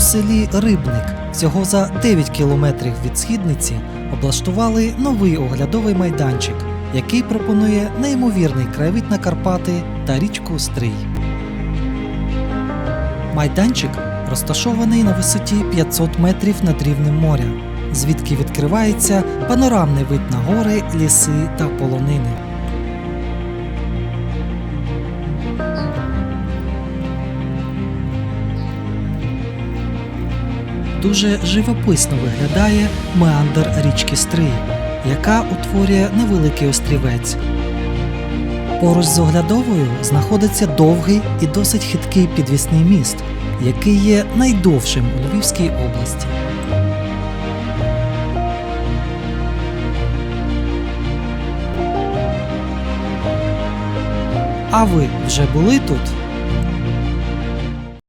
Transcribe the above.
У селі Рибник, всього за 9 кілометрів від східниці, облаштували новий оглядовий майданчик, який пропонує неймовірний краєвид на Карпати та річку Стрий. Майданчик розташований на висоті 500 метрів над рівнем моря, звідки відкривається панорамний вид на гори, ліси та полонини. Дуже живописно виглядає меандр річки Стрий, яка утворює невеликий острівець. Поруч з оглядовою знаходиться довгий і досить хиткий підвісний міст, який є найдовшим у Львівській області. А ви вже були тут?